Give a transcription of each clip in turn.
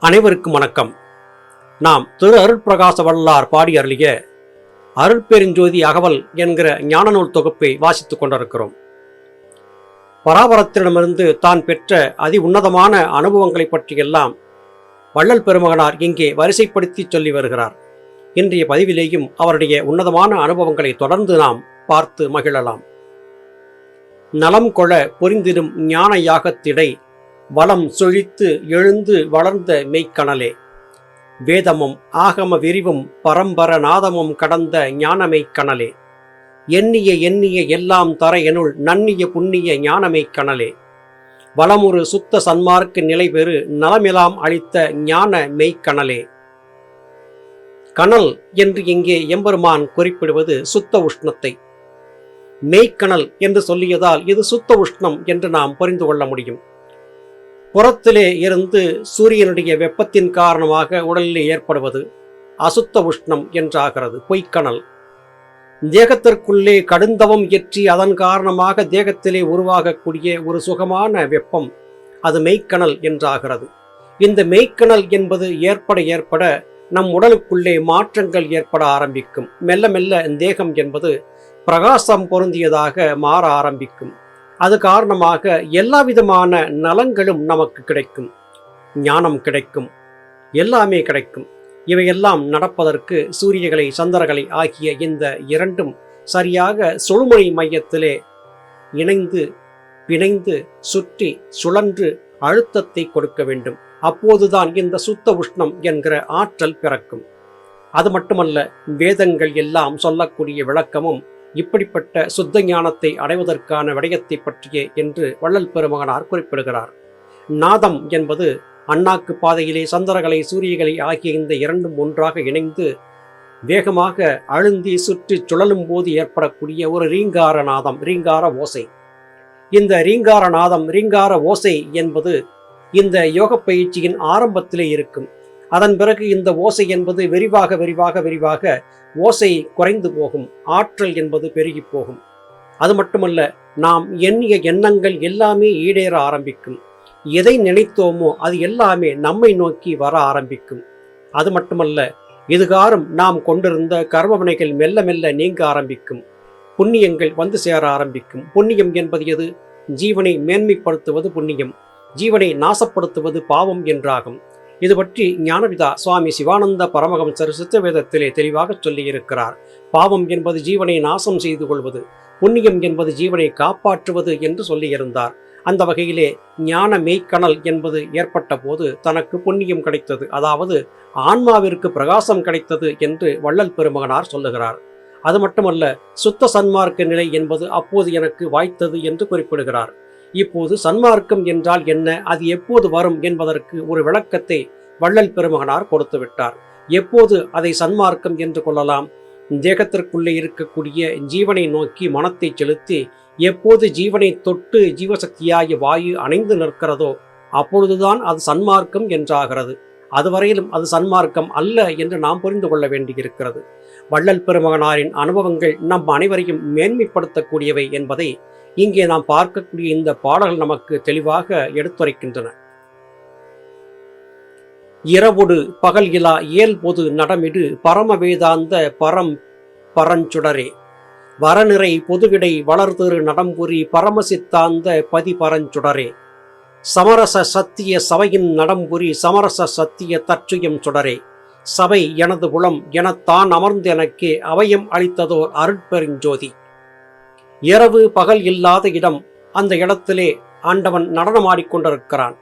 அனைவருக்கும் வணக்கம். நாம் திரு அருள்பிரகாச வல்லார் பாடி அருளிய அருட்பெருஞ்சோதி அகவல் என்கிற ஞான நூல் தொகுப்பை வாசித்துக் கொண்டிருக்கிறோம். பராபரத்திடமிருந்து தான் பெற்ற அதி உன்னதமான அனுபவங்களைப் பற்றியெல்லாம் வள்ளல் பெருமகனார் இங்கே வரிசைப்படுத்தி சொல்லி வருகிறார். இன்றைய பதிவிலேயும் அவருடைய உன்னதமான அனுபவங்களை தொடர்ந்து நாம் பார்த்து மகிழலாம். நலம் கொள பொறிந்திடும் ஞான யாகத்திடை வளம் சொழித்து எழுந்து வளர்ந்த மெய்க்கணலே. வேதமும் ஆகம விரிவும் பரம்பர நாதமும் கடந்த ஞானமெய்க்கணலே. எண்ணிய எண்ணிய எல்லாம் தர எனுள் நன்னிய புண்ணிய ஞானமெய்க்கணலே. வளமுறு சுத்த சன்மார்க்க நிலை பெறு நலமெலாம் அளித்த ஞான மெய்க்கணலே கணல் என்று இங்கே எம்பெருமான் குறிப்பிடுவது சுத்த உஷ்ணத்தை. மெய்க்கணல் என்று சொல்லியதால் இது சுத்த உஷ்ணம் என்று நாம் புரிந்து கொள்ள முடியும். புறத்திலே இருந்து சூரியனுடைய வெப்பத்தின் காரணமாக உடலில் ஏற்படுவது அசுத்த உஷ்ணம் என்றாகிறது பொய்க்கணல். தேகத்திற்குள்ளே கடுந்தவம் இயற்றி அதன் காரணமாக தேகத்திலே உருவாகக்கூடிய ஒரு சுகமான வெப்பம் அது மெய்க்கணல் என்றாகிறது. இந்த மெய்க்கணல் என்பது ஏற்பட ஏற்பட நம் உடலுக்குள்ளே மாற்றங்கள் ஏற்பட ஆரம்பிக்கும். மெல்ல மெல்ல தேகம் என்பது பிரகாசம் பொருந்தியதாக மாற ஆரம்பிக்கும். அது காரணமாக எல்லா விதமான நலங்களும் நமக்கு கிடைக்கும். ஞானம் கிடைக்கும். எல்லாமே கிடைக்கும். இவையெல்லாம் நடப்பதற்கு சூரியகளை சந்திரகளை ஆகிய இந்த இரண்டும் சரியாக சுழுமுனை மையத்திலே இணைந்து பிணைந்து சுற்றி சுழன்று அழுத்தத்தை கொடுக்க வேண்டும். அப்போதுதான் இந்த சுத்த உஷ்ணம் என்கிற ஆற்றல் பிறக்கும். அது மட்டுமல்ல வேதங்கள் எல்லாம் சொல்லக்கூடிய விளக்கமும் இப்படிப்பட்ட சுத்த ஞானத்தை அடைவதற்கான விடயத்தை பற்றியே என்று வள்ளல் பெருமகனார் குறிப்பிடுகிறார். நாதம் என்பது அண்ணாக்கு பாதையிலே சந்திரகலை சூரியகளை ஆகிய இந்த இரண்டும் ஒன்றாக இணைந்து வேகமாக அழுந்தி சுற்றி சுழலும் போது ஏற்படக்கூடிய ஒரு ரீங்கார நாதம் ரீங்கார ஓசை. இந்த ரீங்கார நாதம் ரீங்கார ஓசை என்பது இந்த யோக பயிற்சியின் ஆரம்பத்திலே இருக்கும். அதன் பிறகு இந்த ஓசை என்பது விரிவாக விரிவாக விரிவாக ஓசை குறைந்து போகும். ஆற்றல் என்பது பெருகி போகும். அது மட்டுமல்ல நாம் எண்ணிய எண்ணங்கள் எல்லாமே ஈடேற ஆரம்பிக்கும். எதை நினைத்தோமோ அது எல்லாமே நம்மை நோக்கி வர ஆரம்பிக்கும். அது மட்டுமல்ல இதுகாரும் நாம் கொண்டிருந்த கர்மவினைகள் மெல்ல மெல்ல நீங்க ஆரம்பிக்கும். புண்ணியங்கள் வந்து சேர ஆரம்பிக்கும். புண்ணியம் என்பது எது? ஜீவனை மேன்மைப்படுத்துவது புண்ணியம். ஜீவனை நாசப்படுத்துவது பாவம் என்றாகும். இது பற்றி ஞானபிதா சுவாமி சிவானந்த பரமஹம்சர் சித்தவேதத்திலே தெளிவாக சொல்லியிருக்கிறார். பாவம் என்பது ஜீவனை நாசம் செய்து கொள்வது புண்ணியம் என்பது ஜீவனை காப்பாற்றுவது என்று சொல்லியிருந்தார். அந்த வகையிலே ஞான மெய்க்கணல் என்பது ஏற்பட்ட போது தனக்கு புண்ணியம் கிடைத்தது அதாவது ஆன்மாவிற்கு பிரகாசம் கிடைத்தது என்று வள்ளல் பெருமகனார் சொல்லுகிறார். அது மட்டுமல்ல சுத்த சன்மார்க்க நிலை என்பது அப்போது எனக்கு வாய்த்தது என்று குறிப்பிடுகிறார். இப்போது சன்மார்க்கம் என்றால் என்ன? அது எப்போது வரும் என்பதற்கு ஒரு விளக்கத்தை வள்ளல் பெருமகனார் கொடுத்து விட்டார் எப்போது அதை சன்மார்க்கம் என்று கொள்ளலாம்? தேகத்திற்குள்ளே இருக்கக்கூடிய ஜீவனை நோக்கி மனத்தை செலுத்தி எப்போது ஜீவனை தொட்டு ஜீவசக்தியாகிய வாயு அணைந்து நிற்கிறதோ அப்பொழுதுதான் அது சன்மார்க்கம் என்றாகிறது. அதுவரையிலும் அது சன்மார்க்கம் அல்ல என்று நாம் புரிந்து கொள்ள வேண்டியிருக்கிறது. வள்ளல் பெருமகனாரின் அனுபவங்கள் நம் அனைவரையும் மேன்மைப்படுத்தக்கூடியவை என்பதை இங்கே நாம் பார்க்கக்கூடிய இந்த பாடல்கள் நமக்கு தெளிவாக எடுத்துரைக்கின்றன. இரவொடு பகல் இலா இயல் பொது நடமிடு பரம வேதாந்த பரம் பரஞ்சுடரே. வரநிறை பொதுவிடை வளர்திரு நடம்புரி பரமசித்தாந்த பதி பரஞ்சுடரே சமரச சத்திய சபையின் நடம்புரி சமரச சத்திய தற்றுயம் சுடரே. சபை எனது புலம் எனத்தான் அமர்ந்து எனக்கே அவயம் அளித்ததோர் அருட்பெருஞ்சோதி இரவு பகல் இல்லாத இடம் அந்த இடத்திலே ஆண்டவன் நடனமாடிக்கொண்டிருக்கிறான்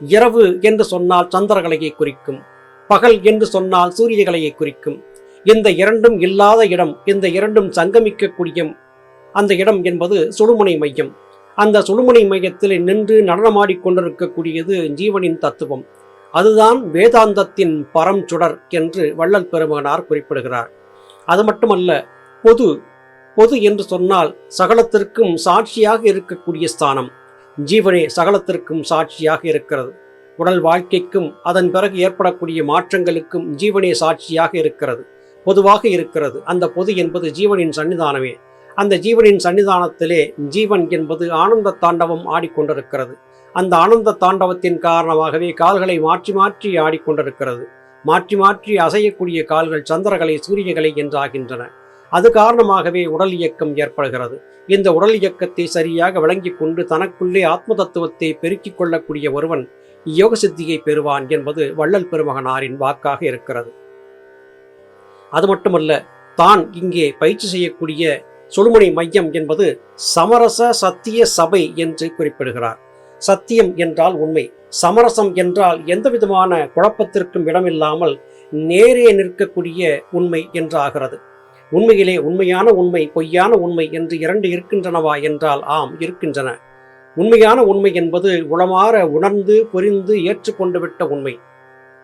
இரவு என்று சொன்னால் சந்திரகலையை குறிக்கும் பகல் என்று சொன்னால் சூரியகலையை குறிக்கும். இந்த இரண்டும் இல்லாத இடம் இந்த இரண்டும் சங்கமிக்கக்கூடிய அந்த இடம் என்பது சுடுமுனை மையம். அந்த சுடுமுனை மையத்தில் நின்று நடனமாடிக்கொண்டிருக்கக்கூடியது ஜீவனின் தத்துவம். அதுதான் வேதாந்தத்தின் பரம் சுடர் என்று வள்ளல் பெருமகனார் குறிப்பிடுகிறார். அது மட்டுமல்ல பொது பொது என்று சொன்னால் சகலத்திற்கும் சாட்சியாக இருக்கக்கூடிய ஸ்தானம். ஜீவனே சகலத்திற்கும் சாட்சியாக இருக்கிறது. உடல் வாழ்க்கைக்கும் அதன் பிறகு ஏற்படக்கூடிய மாற்றங்களுக்கும் ஜீவனே சாட்சியாக இருக்கிறது. பொதுவாக இருக்கிறது. அந்த பொது என்பது ஜீவனின் சன்னிதானமே. அந்த ஜீவனின் சன்னிதானத்திலே ஜீவன் என்பது ஆனந்த தாண்டவம் ஆடிக்கொண்டிருக்கிறது. அந்த ஆனந்த தாண்டவத்தின் காரணமாகவே கால்களை மாற்றி மாற்றி ஆடிக்கொண்டிருக்கிறது. மாற்றி மாற்றி அசையக்கூடிய கால்கள் சந்திரகலை சூரியகலை என்றாகின்றன. அது காரணமாகவே உடல் இயக்கம் ஏற்படுகிறது. இந்த உடல் இயக்கத்தை சரியாக விளங்கிக் கொண்டு தனக்குள்ளே ஆத்ம தத்துவத்தை பெருக்கிக் கொள்ளக்கூடிய ஒருவன் யோக சித்தியை பெறுவான் என்பது வள்ளல் பெருமகனாரின் வாக்காக இருக்கிறது. அது மட்டுமல்ல தான் இங்கே பயிற்சி செய்யக்கூடிய சுழுமணி மையம் என்பது சமரச சத்திய சபை என்று குறிப்பிடுகிறார். சத்தியம் என்றால் உண்மை. சமரசம் என்றால் எந்த விதமான குழப்பத்திற்கும் இடமில்லாமல் நேரே நிற்கக்கூடிய உண்மை என்றாகிறது. உண்மையிலே உண்மையான உண்மை பொய்யான உண்மை என்று இரண்டு இருக்கின்றனவா என்றால் ஆம் இருக்கின்றன. உண்மையான உண்மை என்பது உளமாற உணர்ந்து புரிந்து ஏற்றுக்கொண்டு விட்ட உண்மை.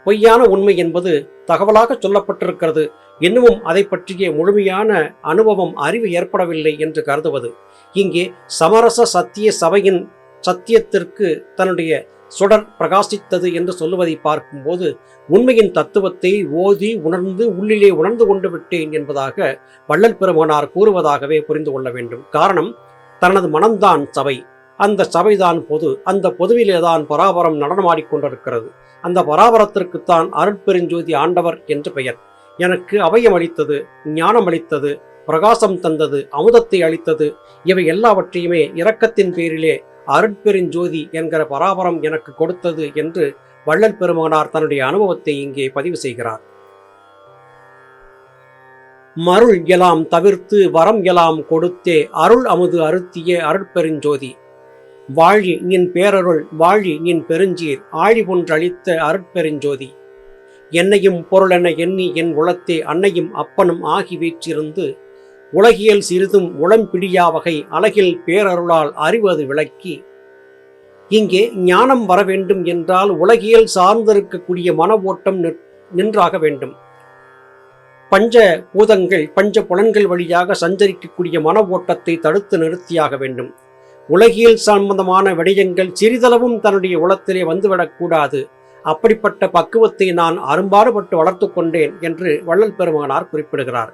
பொய்யான உண்மை என்பது தகவலாக சொல்லப்பட்டிருக்கிறது. இன்னமும் அதை பற்றிய முழுமையான அனுபவம் அறிவு ஏற்படவில்லை என்று கருதுவது. இங்கே சமரச சத்திய சபையின் சத்தியத்திற்கு தன்னுடைய சுடர் பிரகாசித்தது என்று சொல்லுவதை பார்க்கும்போது உண்மையின் தத்துவத்தை ஓதி உணர்ந்து உள்ளிலே உணர்ந்து கொண்டு விட்டேன் என்பதாக வள்ளல் பெருமானார் கூறுவதாகவே புரிந்து கொள்ள வேண்டும். காரணம் தனது மனம்தான் சபை. அந்த சபைதான் பொது. அந்த பொதுவிலே தான் பராபரம் நடனமாடிக்கொண்டிருக்கிறது அந்த பராபரத்திற்குத்தான் அருட்பெருஞ்சோதி ஆண்டவர் என்று பெயர். எனக்கு அபயம் அளித்தது ஞானம் அளித்தது பிரகாசம் தந்தது அமுதத்தை அளித்தது இவை எல்லாவற்றையுமே இரக்கத்தின் பேரிலே அருட்பெருஞ்சோதி என்கிற பராபரம் எனக்கு கொடுத்தது என்று வள்ளல் பெருமகனார் தன்னுடைய அனுபவத்தை இங்கே பதிவு செய்கிறார். மருள் எலாம் தவிர்த்து வரம் எலாம் கொடுத்தே அருள் அமுது அறுத்திய அருட்பெருஞ்சோதி. வாழி நின் பேரருள் வாழி நின் பெருஞ்சீர் ஆழி ஒன்றளித்த அருட்பெருஞ்சோதி. என்னையும் பொருளென எண்ணி என் உளத்தே அன்னையும் அப்பனும் ஆகி வீற்றிருந்து உலகியல் சிறிதும் உளம்பிடியா வகை அழகில் பேரருளால் அறிவது விளக்கி இங்கே ஞானம் வர வேண்டும் என்றால் உலகியல் சார்ந்திருக்கக்கூடிய மன ஓட்டம் நின்றாக வேண்டும். பஞ்ச பூதங்கள் பஞ்ச புலன்கள் வழியாக சஞ்சரிக்கக்கூடிய மன ஓட்டத்தை தடுத்து நிறுத்தியாக வேண்டும். உலகியல் சம்பந்தமான விடயங்கள் சிறிதளவும் தன்னுடைய உளத்திலே வந்துவிடக்கூடாது அப்படிப்பட்ட பக்குவத்தை நான் அரும்பாடுபட்டு வளர்த்து கொண்டேன் என்று வள்ளல் பெருமகனார் குறிப்பிடுகிறார்.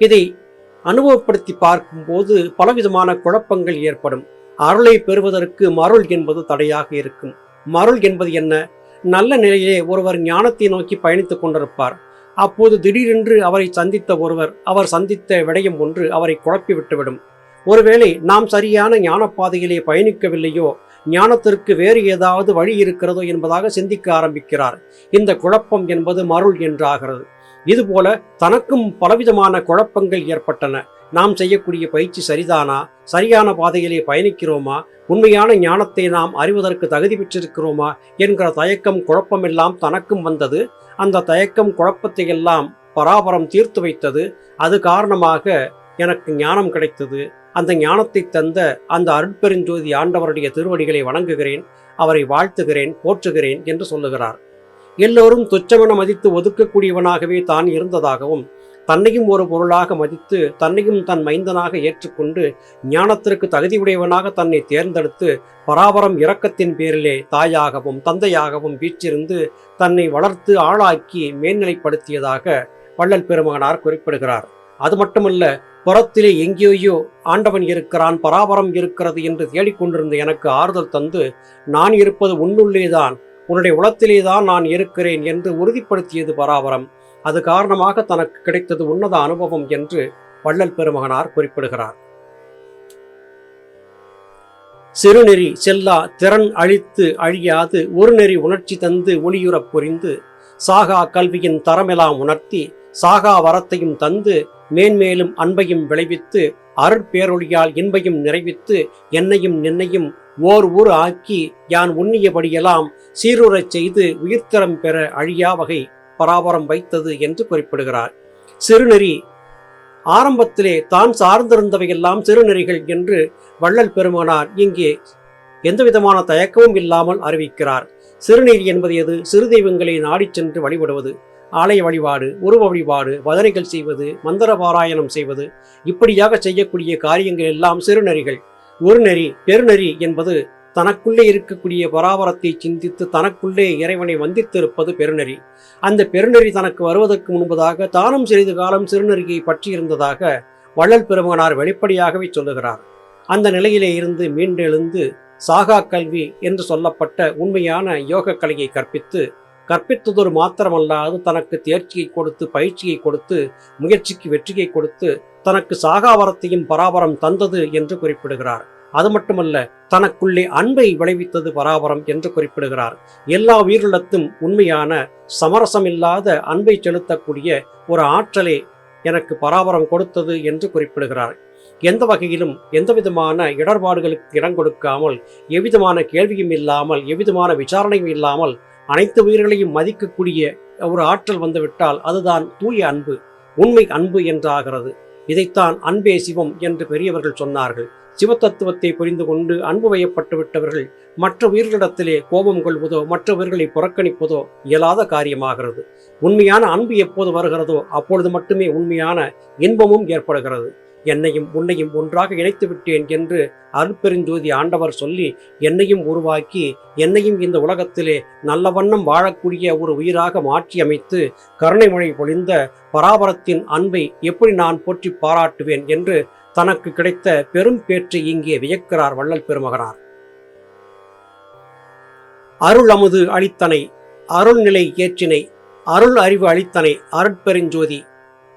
இதை அனுபவப்படுத்தி பார்க்கும்போது பலவிதமான குழப்பங்கள் ஏற்படும். அருளை பெறுவதற்கு மருள் என்பது தடையாக இருக்கும். மருள் என்பது என்ன? நல்ல நிலையிலே ஒருவர் ஞானத்தை நோக்கி பயணித்துக் கொண்டிருப்பார். அப்போது திடீரென்று அவரை சந்தித்த ஒருவர் அவர் சந்தித்த விடயம் ஒன்று அவரை குழப்பி விட்டுவிடும். ஒருவேளை நாம் சரியான ஞான பாதையிலே பயணிக்கவில்லையோ ஞானத்திற்கு வேறு ஏதாவது வழி இருக்கிறதோ என்பதாக சிந்திக்க ஆரம்பிக்கிறார். இந்த குழப்பம் என்பது மருள் என்றாகிறது. இதுபோல தனக்கும் பலவிதமான குழப்பங்கள் ஏற்பட்டன. நாம் செய்யக்கூடிய பயிற்சி சரிதானா? சரியான பாதையிலே பயணிக்கிறோமா? உண்மையான ஞானத்தை நாம் அறிவதற்கு தகுதி பெற்றிருக்கிறோமா? என்கிற தயக்கம் குழப்பமெல்லாம் தனக்கும் வந்தது. அந்த தயக்கம் குழப்பத்தை எல்லாம் பராபரம் தீர்த்து வைத்தது. அது காரணமாக எனக்கு ஞானம் கிடைத்தது. அந்த ஞானத்தை தந்த அந்த அருட்பெருஞ்சோதி ஆண்டவருடைய திருவடிகளை வணங்குகிறேன். அவரை வாழ்த்துகிறேன் போற்றுகிறேன் என்று சொல்லுகிறார். எல்லோரும் துச்சமென மதித்து ஒதுக்கக்கூடியவனாகவே தான் இருந்ததாகவும் தன்னையும் ஒரு பொருளாக மதித்து தன்னையும் தன் மைந்தனாக ஏற்றுக்கொண்டு ஞானத்திற்கு தகுதியுடையவனாக தன்னை தேர்ந்தெடுத்து பராபரம் இரக்கத்தின் பேரிலே தாயாகவும் தந்தையாகவும் வீற்றிருந்து தன்னை வளர்த்து ஆளாக்கி மேல்நிலைப்படுத்தியதாக வள்ளல் பெருமகனார் குறிப்பிடுகிறார். அது மட்டுமல்ல புறத்திலே எங்கேயோ ஆண்டவன் இருக்கிறான் பராபரம் இருக்கிறது என்று தேடிக்கொண்டிருந்த எனக்கு ஆறுதல் தந்து நான் இருப்பது உன்னுள்ளேதான் உன்னுடைய உளத்திலேதான் நான் இருக்கிறேன் என்று உறுதிப்படுத்தியது பராபரம். அது காரணமாக தனக்கு கிடைத்தது உன்னத அனுபவம் என்று வள்ளல் பெருமகனார் குறிப்பிடுகிறார். சிறுநெறி செல்லா திறன் அழித்து அழியாது ஒரு நெறி உணர்ச்சி தந்து ஒளியுறப் புரிந்து சாகா கல்வியின் தரமெல்லாம் உணர்த்தி சாகா வரத்தையும் தந்து மேன்மேலும் அன்பையும் விளைவித்து அருட்பேரொழியால் இன்பையும் நிறைவித்து என்னையும் நின்னையும் ஓர் ஊர் ஆக்கி யான் உண்ணியபடியெல்லாம் சீருறச் செய்து உயிர்த்தரம் பெற அழியா வகை பராபரம் வைத்தது என்று குறிப்பிடுகிறார். சிறுநெறி ஆரம்பத்திலே தான் சார்ந்திருந்தவையெல்லாம் சிறுநெறிகள் என்று வள்ளல் பெருமானார் இங்கே எந்தவிதமான தயக்கமும் இல்லாமல் அறிவிக்கிறார். சிறுநீர் என்பது எது? சிறு தெய்வங்களை நாடிச் சென்று வழிபடுவது. ஆலய வழிபாடு உருவ வழிபாடு வதனைகள் செய்வது மந்திர பாராயணம் செய்வது இப்படியாக செய்யக்கூடிய காரியங்கள் எல்லாம் சிறுநெறிகள் ஒரு நெறி பெருநெறி என்பது தனக்குள்ளே இருக்கக்கூடிய பராபரத்தை சிந்தித்து தனக்குள்ளே இறைவனை வந்தித்திருப்பது பெருநெறி அந்த பெருநெறி தனக்கு வருவதற்கு முன்பதாக தானும் சிறிது காலம் சிறுநெறியை பற்றியிருந்ததாக வள்ளல் பெருமகனார் வெளிப்படையாகவே சொல்லுகிறார். அந்த நிலையிலே இருந்து மீண்டெழுந்து சாகா கல்வி என்று சொல்லப்பட்ட உண்மையான யோக கலையை கற்பித்து கற்பித்ததொரு மாத்திரமல்லாது தனக்கு தேர்ச்சியை கொடுத்து பயிற்சியை கொடுத்து முயற்சிக்கு வெற்றியை கொடுத்து தனக்கு சாகாவரத்தையும் பராபரம் தந்தது என்று குறிப்பிடுகிறார். அது மட்டுமல்ல தனக்குள்ளே அன்பை விளைவித்தது பராபரம் என்று குறிப்பிடுகிறார். எல்லா உயிரிழத்தும் உண்மையான சமரசமில்லாத அன்பை செலுத்தக்கூடிய ஒரு ஆற்றலை எனக்கு பராபரம் கொடுத்தது என்று குறிப்பிடுகிறார். எந்த வகையிலும் எந்தவிதமான இடர்பாடுகளுக்கு இடம் கொடுக்காமல் எவ்விதமான கேள்வியும் இல்லாமல் எவ்விதமான விசாரணையும் இல்லாமல் அனைத்து உயிர்களையும் மதிக்கக்கூடிய ஒரு ஆற்றல் வந்துவிட்டால் அதுதான் தூய அன்பு உண்மை அன்பு என்றாகிறது இதைத்தான் அன்பே சிவம் என்று பெரியவர்கள் சொன்னார்கள். சிவத்தத்துவத்தை புரிந்து கொண்டு அன்பு வயப்பட்டு விட்டவர்கள் மற்ற உயிர்களிடத்திலே கோபம் கொள்வதோ மற்ற உயிர்களை புறக்கணிப்பதோ இயலாத காரியமாகிறது. உண்மையான அன்பு எப்போது வருகிறதோ அப்பொழுது மட்டுமே உண்மையான இன்பமும் ஏற்படுகிறது. என்னையும் உன்னையும் ஒன்றாக இணைத்து விட்டேன் என்று அருட்பெருஞ்சோதி ஆண்டவர் சொல்லி என்னையும் உருவாக்கி என்னையும் இந்த உலகத்திலே நல்ல வண்ணம் வாழக்கூடிய ஒரு உயிராக மாற்றி அமைத்து கருணை மொழி பொழிந்த பராபரத்தின் அன்பை எப்படி நான் போற்றி பாராட்டுவேன் என்று தனக்கு கிடைத்த பெரும் பேற்றை இங்கே வியக்கிறார் வள்ளல் பெருமகனார். அருள் அமுது அளித்தனை அருள்நிலை ஏற்றினை அருள் அறிவு அளித்தனை அருட்பெருஞ்சோதி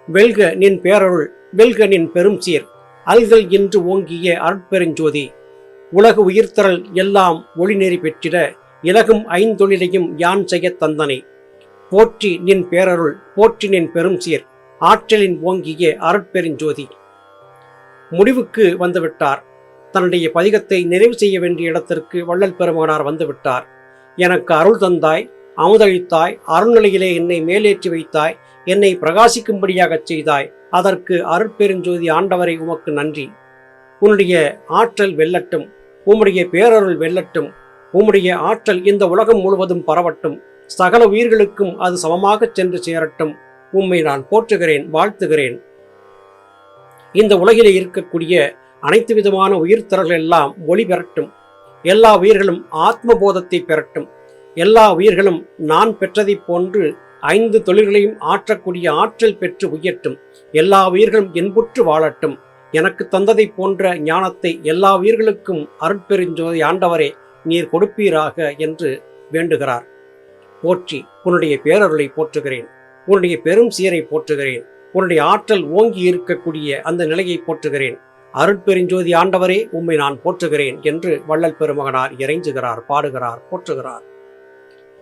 வெல்க நின் பேரருள் வெல்க நின் பெரும் சீர். அல்கள் என்று ஓங்கிய அருட்பெருஞ்சோதி உலகு உயிர்த்தரல் எல்லாம் ஒளிநெறி பெற்றிட இலகும் ஐந்தொழிலையும் யான் செய்யத் தந்தனை. போற்றி நின் பேரருள் போற்றி நின் பெரும் சீர். ஆற்றலின் ஓங்கிய அருட்பெருஞ்சோதி முடிவுக்கு வந்துவிட்டார். தன்னுடைய பதிகத்தை நிறைவு செய்ய வேண்டிய இடத்திற்கு வள்ளல் பெருமகனார் வந்துவிட்டார். எனக்கு அருள் தந்தாய் அமுதழித்தாய் அருள்நிலையிலே என்னை மேலேற்றி வைத்தாய் என்னை பிரகாசிக்கும்படியாகச் செய்தாய். அதற்கு அருட்பெருஞ்சோதி ஆண்டவரை உமக்கு நன்றி. உன்னுடைய ஆற்றல் வெல்லட்டும் உம்முடைய பேரருள் வெல்லட்டும் உம்முடைய ஆற்றல் இந்த உலகம் முழுவதும் பரவட்டும். சகல உயிர்களுக்கும் அது சமமாகச் சென்று சேரட்டும். உம்மை நான் போற்றுகிறேன் வாழ்த்துகிறேன். இந்த உலகிலே இருக்கக்கூடிய அனைத்து விதமான உயிர்த்தரர்கள் எல்லாம் ஒளி பெறட்டும். எல்லா உயிர்களும் ஆத்மபோதத்தை பெறட்டும். எல்லா உயிர்களும் நான் பெற்றதைப் போன்று ஐந்து தொழில்களையும் ஆற்றக்கூடிய ஆற்றல் பெற்று உயர்த்தும். எல்லா உயிர்களும் என்புற்று வாழட்டும். எனக்கு தந்ததைப் போன்ற ஞானத்தை எல்லா உயிர்களுக்கும் அருட்பெருஞ்சோதி ஆண்டவரே நீர் கொடுப்பீராக என்று வேண்டுகிறார். போற்றி உன்னுடைய பேரருளை போற்றுகிறேன். உன்னுடைய பெரும் சீரை போற்றுகிறேன். உன்னுடைய ஆற்றல் ஓங்கி இருக்கக்கூடிய அந்த நிலையை போற்றுகிறேன். அருட்பெருஞ்சோதி ஆண்டவரே உம்மை நான் போற்றுகிறேன் என்று வள்ளல் பெருமகனார் இறைஞ்சுகிறார் பாடுகிறார் போற்றுகிறார்.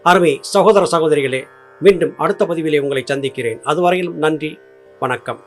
அருமை சகோதர சகோதரிகளே மீண்டும் அடுத்த பதிவிலே உங்களை சந்திக்கிறேன். அதுவரையிலும் நன்றி வணக்கம்.